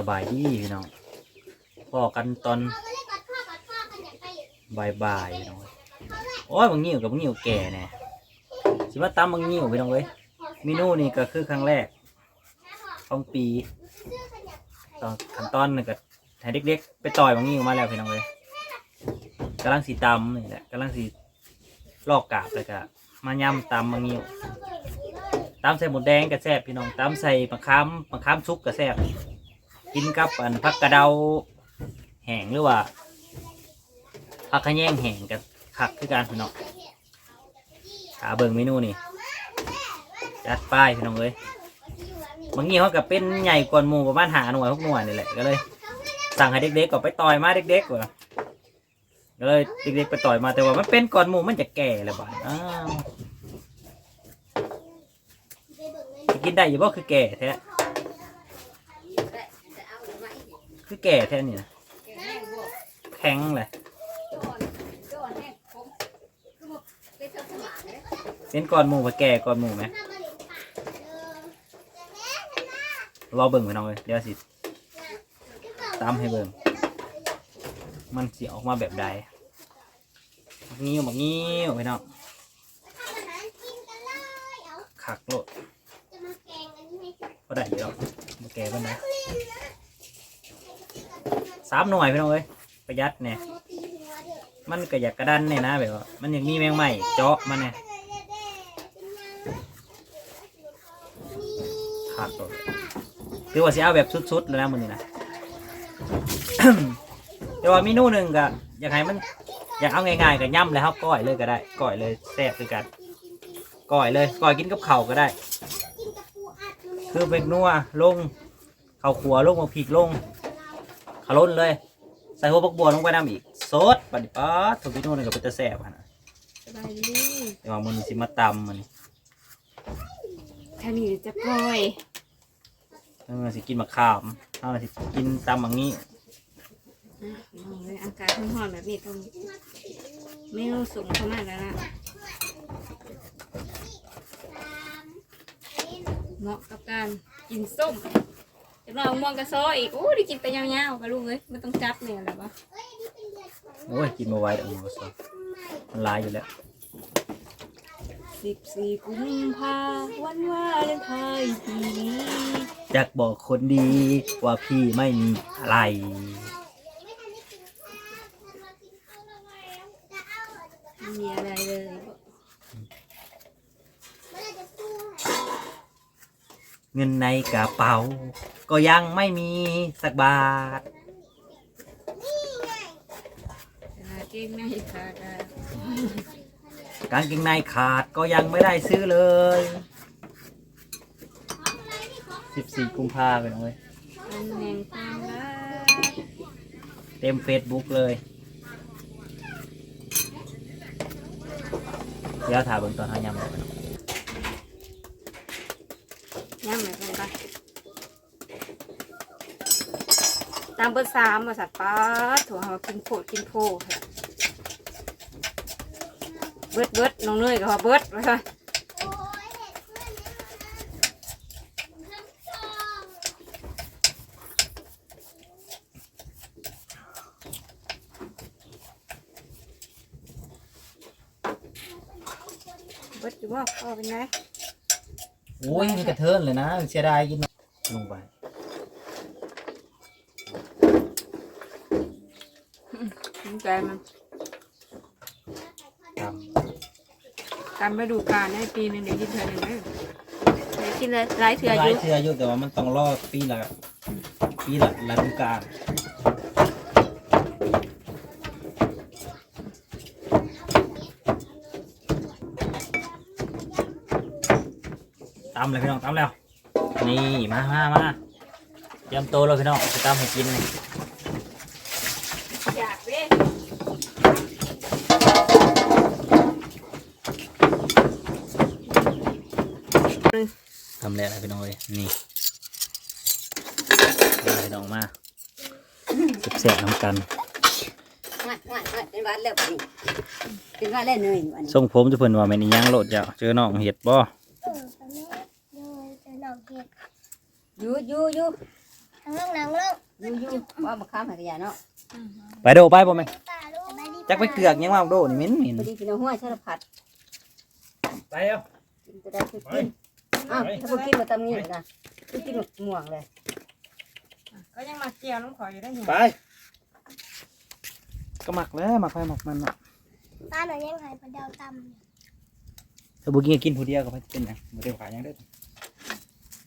สบายดีพี่น้องพอกันตอนบ่ายพี่น้องโอ้ยบางนิ้วกับบางนิ้วแก่แน่สิว่าตำบางนิ้วพี่น้องเว้ยเมนูนี่ก็คือครั้งแรกของปีตอนขั้นตอนนึงก็ให้เด็กๆ ไปต่อยบางนิ้วมาแล้วพี่น้องเว้ยกำลังสีตำนี่แหละกำลังสีลอกกาบเลยก็มาย่ำตำบางนิ้วตำใส่หมูแดงก็แซ่บพี่น้องตำใส่มะขามมะขามซุกก็แซ่บ กินกับอันผักกระเดาแห้งหรือว่าผักขะแยงแห้งกับขักคือการพี่น้องหาเบิ่งเมนูนี่จัดป้ายพี่น้องเลยบางทีเขากับเป็นใหญ่กว่าหมูประมาณหาหน่วยหกหน่วยนี่แหละก็เลย สั่งให้เด็กๆก็ไปต่อยมาเด็กๆว่ะก็เลยเด็กๆไปต่อยมาแต่ว่ามันเป็นก่อนหมูมันจะแก่แล้วบ้านอ้าวกินได้อยู่บ่คือแก่แท้ คือแก่แท้นี่นะแข็งเลยเป็นก่อนหมูกับแก่ก่อนหมูไหมรอเบิ่งไปน้องเลยเดี๋ยวสิตามให้เบิ่งมันสิออกมาแบบใดบักงิ้วบักงิ้วไปน้องขักโลดก็ได้อยู่หรอกมาแก่บ้านนะ สามหน่วยไปน้องเลยประหยัดเนี่ยมันก็อยากกระดันเนี่ยนะแบบว่ามันยังมีแมงใหม่เจาะมันเนี่ยขาดตัวคือว่าสิเอาแบบสุดๆเลยนะมันนี่นะแต่ว่าเมนูหนึ่งก็อยากให้มันอยากเอาง่ายๆก็ย่ำเลยครับก้อยเลยก็ได้ก้อยเลยแซ่บคือกันก้อยเลยก้อยกินกับเข่าก็ได้ คือเป็นนัวลงเข้าวขัวลงมาพริกลง ขาวล้นเลย ใส่หัวปักบัวลงไปน้ำอีกสดบัดนี้ป๊าดทุกเมนูนี่ก็เป็นตะแซ่บอะนะสบายดีแต่ว่ามันสิมาตำมันท่านี้จะปล่อยมันสิกินมะขามถ้ามันสิกินตำอย่างนี้เอาเลยอากาศร้อนๆแบบนี้ต้องไม่รู้ส่งเข้ามาแล้วล่ะเหมาะกับการกินส้ม จะลองม่วงกระซ้ออีกโอ้ได้กินไปยาวๆกับลูกเลยไม่ต้องจับเนี่ยหรอวะโอ้ยกินมาไว้เดี๋ยวมันก็สดมันลายอยู่แล้วสิบสี่กุมภาวันวาเลนไทน์ปีนี้อยากบอกคนดีว่าพี่ไม่มีอะไร ไม่มีอะไรเลย เงินในกระเป๋า ก็ยังไม่มีสักบาทขาเก่งในขาดากางเกงในขาดก็ยังไม่ได้ซื้อเลย 14 กุมภาพันธ์เลยตำแหน่งความรักเต็มเฟซบุ๊กเลย เดี๋ยวถ่ายเบนตอนทางยำเลย ย่างไหนกันไปตามเบอร์สามมาสัตว์ป้าถั่วหากินโผดกินโพค่ะเบิดเบิดน้องเนยก็ว่าเบิดไปเลยเบิดอยู่ว่าพ่อเป็นไง โอ้ยนี่กระเทินเลยนะเสียดายกินลงไปสนใจมันตการไปดูการในปีหนึงเดี๋ยวกินเถื่อนหนึ่งเลยเดี๋ยวกินเลยหลายำเถื่อหอลายยู่เทืออยู่แต่ว่ามันต้องรอปีละปีละฤดูกาล ตำเลยพี่น้องตำแล้ว นี่มามามาเตรียมโตวแล้วพี่น้องจะตำให้กินนี่อยากเว้ยทำแล้วนะพี่น้องเลยนี่มาพี่น้องมาเสียบๆน้ำกันวัดวัดวัดเป็นวัดแล้วบัดนี้เป็นวัดแล้วเนยวันนี้ ทรงผมจะเพิ่นว่าแม่นอีหยังโลดเจ้าเจอน้องเห็ดบ่ อยูอยูอยูทนั่งนั่งลงยุ่งยุ่งว่ามาข้ามหากระยาเนาะไปโดไปบ่แม่ป่าลูกสบายดีจักไปเกือกยังว่าโดนี่เหม็นเหม็นพอดีกินเอาหัวชาลพัดไปเอ้ากินจะได้คือกินอ้าวถ้าพอกินมาตำนี้นะคือกินหมดม่วงเลยก็ยังมาเกี่ยวน้องขออยู่ได้ยังไปก็หมักแล้วหมักไปหมักมันเนาะป้าหน่อยยังหายปลาดาวตถ้าบุกินกินผู้เดียวก็ไม่เป็นหยังบ่ได้ขายหยังได้อ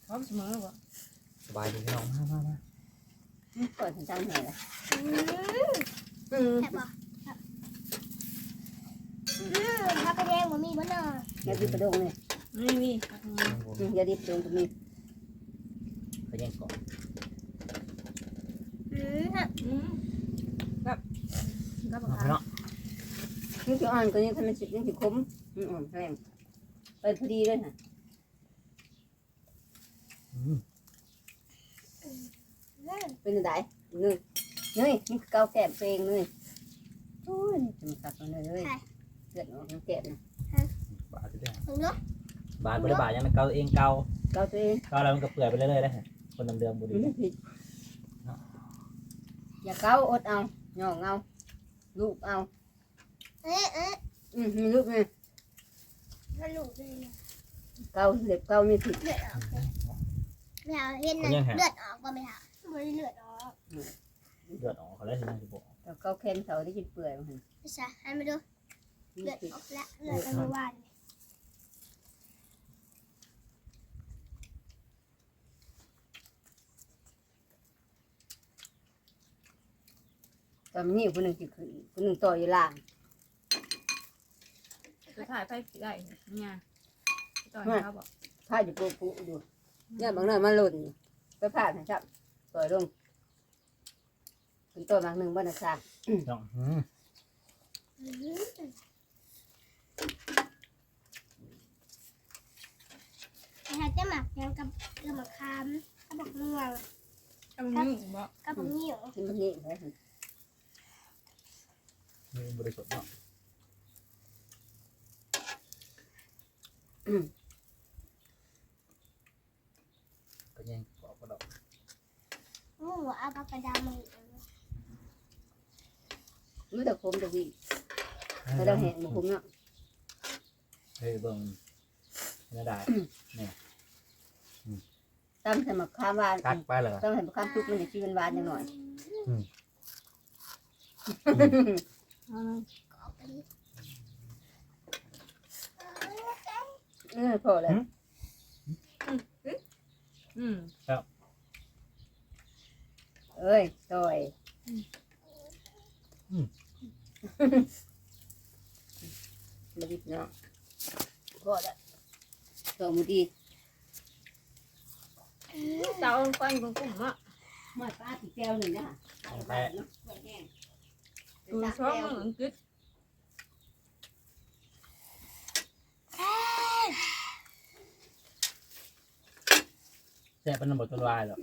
พร้อมเสมอบ่ส บายดีพี่น้องมามามาเปิดสัญญาณแห่เลยำอืมแซ่บบ่ครับอืมถ้ากระแดงบ่มีบ่เนาะยาดิบกระดงเลยนี่นี่ยาดิบกระดงก็มีไปยังก่อนอืมฮะอืมแบบก็บอกเอาพี่น้องนี่คืออ่อนกว่านี้ถ้ามันสินี่สิคมอืมอ่อนแรงไปพอดีเลยนะ อืม เป็นไงเนยเนยนี่คือเกาแก้มเพลงเนยโอ้ยจะมาตัดมันเลยเลือดออกน้ำแก้มนะบาดเด้อถึงเนาะบาดบ่ได้บาดยังมันเกาเองเกาเกาตัวเองเกาแล้วมันก็เปื่อยไปเรื่อยๆได้อคนเดิมๆบ่ดีไม่ผิดอย่าเกาอดเอาหย่องเอาลูกเอาเอ๊ะเอ๊ะอืมมีลูกไหมมันหลุดเลยนะเกาเล็บเกาไม่ผิดเลือดออกเลยไม่เอาเห็นนะเลือดออกบ่ไม่เอา บ่ได้เลือดออกเลือดออกเขาแล้วสินะสิบอกแต่เกาแขนเสาได้กินเปื่อยมันไม่ใช่ให้มาดูเลือดออกแล้วเลือดออกวานตอนนี้คนหนึ่งสิขึ้นคนหนึ่งต่ออยู่ล่างจะถ่ายไปได้เนี่ยต่อยเขาบอกผ้าอยู่ปูปูดูเนี่ยบางหน่อยมันหล่นไปผ่านนะครั บต่อยลงขึ้นต้นบางหนึ่งบ้านนะจ๊ะน้องอืมไอ้ฮะจะหมักยังกับกระหมักคามกระบอกม่วงก็มันนี่บอกกระบอกเหนียวกินแบบนี้เลยมีบริสุทธิ์เนาะก็ยังกรอบกระดอก งู เอาปากกระดาษมาไม่ต้องคมตะวีไม่ต้องแหงบุคุมเนาะเฮ้ยเบิ่งน่าได้ตำใส่มะขามหวานตักไปเลยต้องใส่มะขามทุกมันจะชีหวานๆอย่างหน่อยออกไปดิเออพอแล้วอืม เอ้ยต่อยมาดิเนาะพอแล้วต่อมือดีเตาไฟกุ้งกุ้งอะมาป้าติแก้วหนึ่งนะดูชอบมันอังกฤษแซ่บเป็นน้ำบดตัวลายหรอ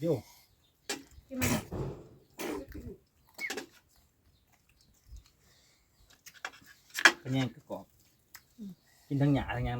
กโย่ที่มันก็ยังก็กรอบกินทั้งหยาทั้งหยั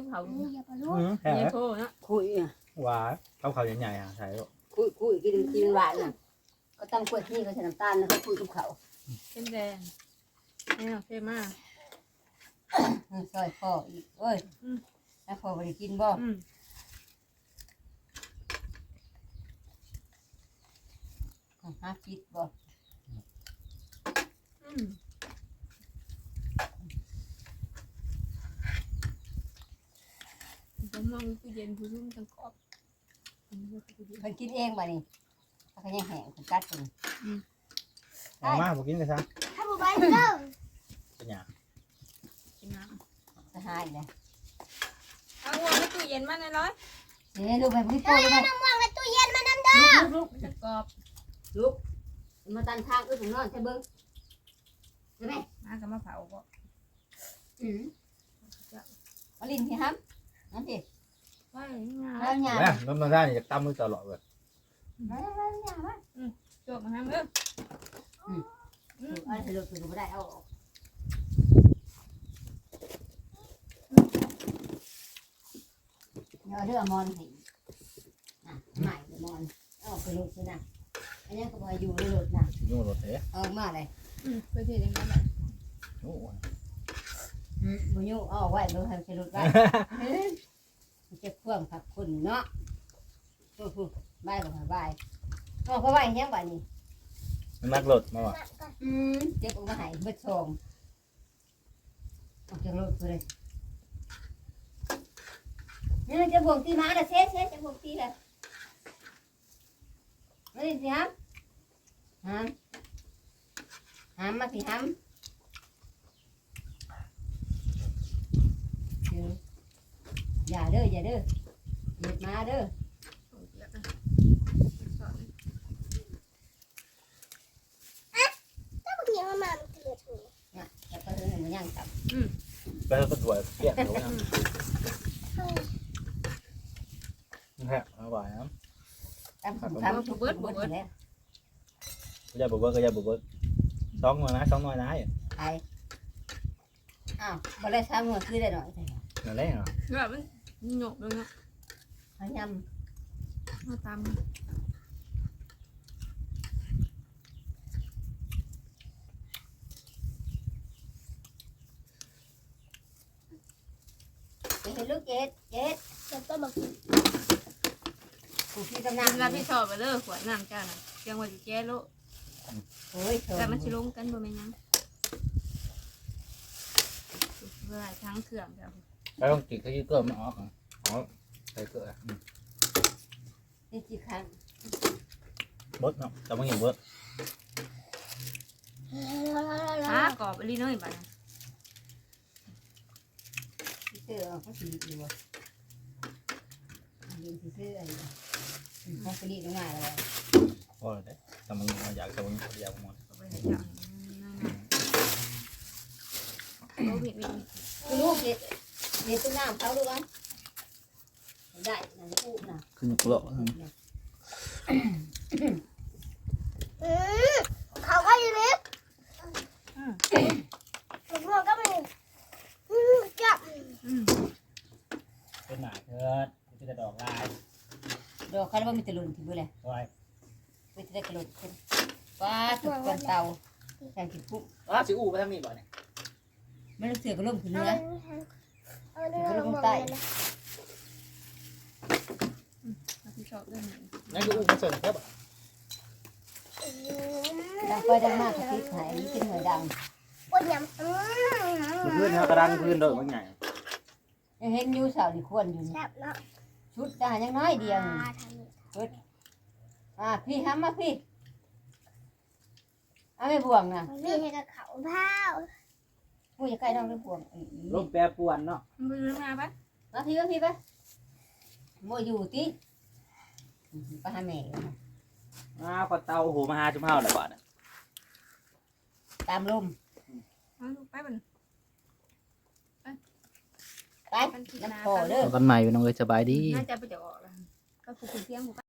งนะก็บ่อยากสมเนี่ยมันหวานดีเฮ้ยเวลามากินข้าวเผามีวิธีผักแล้วที่คุยลูกเผางูอย่าไปรู้อืมแค่เนี่ยโทษนะคุยอะหวานข้าวเผาใหญ่ๆอะใช่ลูกคุยคุยกินกินหวานน่ะก็ตั้งกล้วยที่เขาใส่น้ำตาลนะเขาคุยกับเขาเป็นแดงเนี่ยเท่มากซอยพ่ออีกเอ้ยแล้วพ่อไปกินบ่อืมหาคิดบ่อืม ผมมองตู้เย็นผู้รุ่มจังกอบมันกินเองบ่นี่ถ้าเขายังแห้งคนกัดคนเอามาบอกกินกันซะถ้าบุบายเลิกเป็นหยากินน้จะหายเลยำเอาหัวในตู้เย็นมาในร้อยนี่ลูกไปพี่โตเลยน้ำม่วงในตู้เย็นมาน้ำเด้อลูกจังกอบลูกมาตันทางอื้อถึงนอนใช่เบิ้งใช่ไหมมากับมะเผาก็อืมมาลินพี่ครับนั่นสิ ว่าอย่างนี้งาแล้วหยาแม่น้ำมันได้นี่จะตั้มมือตลอดเลยมาแล้วหยามาจบมาฮะเออเอาสรุปคือไม่ได้เอาออกเอาเรื่องมอนให้อะใหม่มอนเอาไปลุกสินะอันนี้ก็บอยอยู่ในรถนะยุ่งรถเอ๊ะเอามาเลยอืมไปที่ยังไงแบบโอ้อืมบุญยูเอาไว้เบิ่งให้ไปรถไว้มันจะควมขับคุณเนาะอู้หูบายกับบายเอาไปไว้ยังบ้านี้มันนักรถมาว่ะอืมเจ็บออกมาใหายเบิดชมออกจากรถไปเลยนี่จะบวกตีมาละเซ็ตเซ็ตจะบวกตีละมาดิสิฮัมฮัมฮัมมาสิฮัมเดี๋ยว อย่าเด้ออย่าเด้อเด็ดมาเด้อถ้าบางทีมันมามันเกลือถูกเนี่ยแล้วก็เรื่องมันย่างจับไปแล้วก็ถวยเปลี่ยนรู้นะแค่เอาไว้นะตามคำทำทุกเบิดเบิดแล้วก็อย่าบุกเบิกก็อย่าบุกเบิกสองหน่วยนะสองหน่วยนะไอ้อ้าวบ่ได้ซ้ำหัวคือได้หน่อยแต่นั่นแหละเหรอแบบมัน หยกเลยเนาะเขายมาตามำเห็นลูกเจ็ดเจ็ดแล้วก็มากูพี่กำนัน้ำนรับผิดชอบไปเลยขวดน้ำจ้าน่ะเพียงว่าจะแก้โลโอ้ยเถแต่มันอะสิลงกันบ่แม่นยังเวลาทั้งเครื่องจ้ะ แล้วต้องกินข้าวยี่เกลือมันออกอ๋อใส่เกลือนี่จีครั้งเบิร์ดเนาะแต่ไม่เห็นเบิร์ดหากรอบอีหลีน้อยบัดน่ะที่เสื้อเขาสีดีวะยืนที่เสื้ออะไรเขาไปดีตรงไหนเลย พอเลยแต่มันอยากแต่มันอยากมันเอาไปให้จ้ะนั่นน่ะโอ้ผิดผิดผิดกูลูกเด็ด เด็ดต้นน้ำเขาดูกันได้นั่นกูน่ะขึ้นกลัวอืมเขาก็อยู่นี่อืมผมบอกก็มีอืมจับอืมเป็นหนาเถิดที่จะดอกลายดอกเขาแล้วมีตะลุนที่บุเลยไว้ไปจะได้กระโดดขึ้นว้าถูกกันเตาใส่ถุงปุ๊บอ้าวสิอูไปทางนี้บ่เนี่ยไม่รู้เสือก็ล่มขึ้นเอาเนื้อ เอาเนื้อลงมาเลยนะรับผิดชอบเรื่องนี้นั่นคืออูมาเสริมครับอืมดังไปดังมากกระติกหายนี่เป็นหน่วยดังปวดยำอืมพื้นเขากระดังพื้นเด้อบางอย่างยังเห็นยูสาวนี่ควรอยู่นี่แซ่บเนาะชุดทหารยังน้อยเดียวนี่อ่าทางนี้อ่าพี่ทำมาพี่เอาไม่บ่วงนะนี่ให้กับเขาเผา กูจะใกล้น้องไม่บ่วงอีลมแปรปวนเนาะมันไปเรื่องมาปะมาพี่มาพี่ไปโมอยู่ติไปหาแม่อ้าวก็เตาหูมาหาจุ่มเฮาเลยบ่เนี่ยตามลมเอาลูกไปบันไปน้ำพอเด้อกันใหม่พี่น้องเอ้ยสบายดี น่าจะไปจะออกแล้วก็ผูกเสียงผูก